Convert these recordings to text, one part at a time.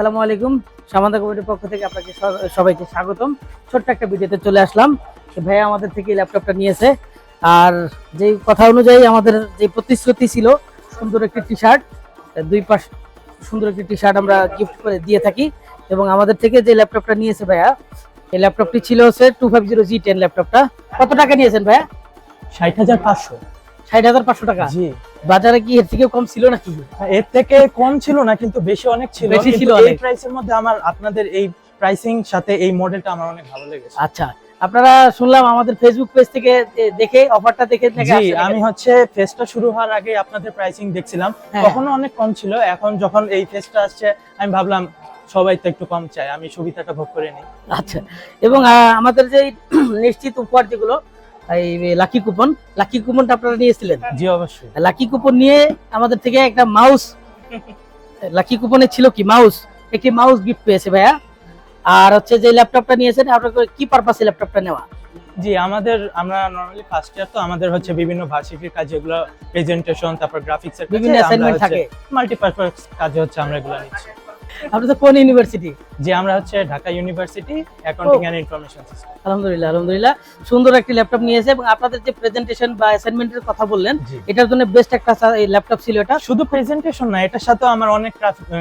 আসসালামু আলাইকুম। সামান্দা কমিটির পক্ষ থেকে আপনাকে সবাইকে স্বাগতম। ছোট্ট একটা ভিডিওতে চলে আসলাম। ভাইয়া আমাদের থেকে ল্যাপটপটা নিয়েছে। আর যে কথা অনুযায়ী আমাদের যে প্রতিশ্রুতি ছিল, সুন্দর একটি টি শার্ট দুই পাশ সুন্দর একটি টি শার্ট আমরা গিফট করে দিয়ে থাকি। এবং আমাদের থেকে যে ল্যাপটপটা নিয়েছে ভাইয়া, এই ল্যাপটপটি ছিল হচ্ছে two five zero G ten ল্যাপটপটা। কত টাকা নিয়েছেন ভাইয়া? ষাট হাজার পাঁচশো। ষাট হাজার পাঁচশো টাকা। জি। বাজারে কি এর থেকে কম ছিল নাকি? এর থেকে কম ছিল না কিন্তু বেশি অনেক ছিল। বেশি ছিল এই প্রাইসের মধ্যে আমার আপনাদের এই প্রাইসিং সাথে এই মডেলটা আমার অনেক ভালো লেগেছে। আচ্ছা আপনারা শুনলাম আমাদের ফেসবুক পেজ থেকে দেখে অফারটা দেখে জি আমি হচ্ছে ফেস্টটা শুরু হওয়ার আগে আপনাদের প্রাইসিং দেখছিলাম। হ্যাঁ। তখন অনেক কম ছিল এখন যখন এই ফেস্টটা আসছে আমি ভাবলাম সবাই তো একটু কম চায় আমি সুবিধাটা ভোগ করে নিই। আচ্ছা এবং আমাদের যে নিশ্চিত উপহার যেগুলো এই লাকি কুপন লাকি কুপনটা আপনারা নিয়েছিলেন? জি অবশ্যই। লাকি কুপন নিয়ে আমাদের থেকে একটা মাউস লাকি কুপনে ছিল কি মাউস একটি মাউস গিফট পেয়েছে ভাইয়া। আর হচ্ছে যে ল্যাপটপটা নিয়েছেন আপনার কি পারপাসে ল্যাপটপটা নেওয়া? জি আমাদের আমরা নরমালি ফার্স্ট ইয়ার তো আমাদের হচ্ছে বিভিন্ন ভার্সিটির কাজ যেগুলো প্রেজেন্টেশন তারপর গ্রাফিক্স এর বিভিন্ন অ্যাসাইনমেন্ট থাকে। মাল্টিপারপাস কাজে হচ্ছে আমরা এগুলো নিচ্ছি। আপনি তো কোন ইউনিভার্সিটি যে আমরা হচ্ছে Dhaka university accounting and information system আলহামদুলিল্লাহ আলহামদুলিল্লাহ। সুন্দর একটি ল্যাপটপ নিয়েছে এবং আপনাদের যে প্রেজেন্টেশন বা অ্যাসাইনমেন্টের কথা বললেন এটার জন্য বেস্ট একটা ল্যাপটপ ছিল এটা। শুধু প্রেজেন্টেশন না এটার সাথেও আমার অনেক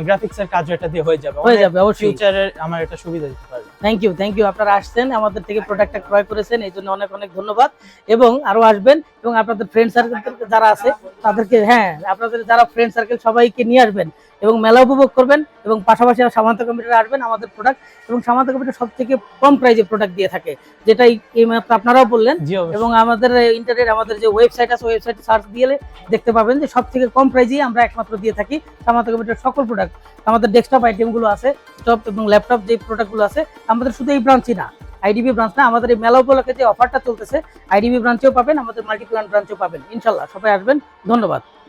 গ্রাফিক্স এর কাজও এটা দিয়ে হয়ে যাবে। হয়ে যাবে অবশ্যই। ফিউচারে আমার এটা সুবিধা দিতে পারবে। থ্যাংক ইউ থ্যাংক ইউ আপনারা আসছেন আমাদের থেকে প্রোডাক্টটা ক্রয় করেছেন এই জন্য অনেক অনেক ধন্যবাদ। এবং আরও আসবেন এবং আপনাদের ফ্রেন্ড সার্কেল যারা আছে তাদেরকে হ্যাঁ আপনাদের যারা ফ্রেন্ড সার্কেল সবাইকে নিয়ে আসবেন এবং মেলা উপভোগ করবেন এবং পাশাপাশি সামান্ত কম্পিউটার আসবেন আমাদের প্রোডাক্ট এবং সামান্ত কম্পিউটার সব থেকে কম প্রাইজে প্রোডাক্ট দিয়ে থাকে যেটা এই- মাত্র আপনারাও বললেন এবং আমাদের ইন্টারনেট আমাদের যে ওয়েবসাইট আছে ওয়েবসাইট সার্চ দিয়ে দেখতে পাবেন যে সব থেকে কম প্রাইজেই আমরা একমাত্র দিয়ে থাকি সামান্ত কম্পিউটার সকল প্রোডাক্ট আমাদের ডেস্কটপ আইটেমগুলো আছে টপ এবং ল্যাপটপ যে প্রোডাক্টগুলো আছে আমাদের শুধু এই ব্রাঞ্চই না আইডিবি ব্রাঞ্চ না, আমাদের এই মেলা উপলক্ষে যে অফারটা চলতেছে, আইডিবি ব্রাঞ্চেও পাবেন, আমাদের মাল্টিপ্লান ব্রাঞ্চেও পাবেন। ইনশাল্লাহ সবাই আসবেন। ধন্যবাদ।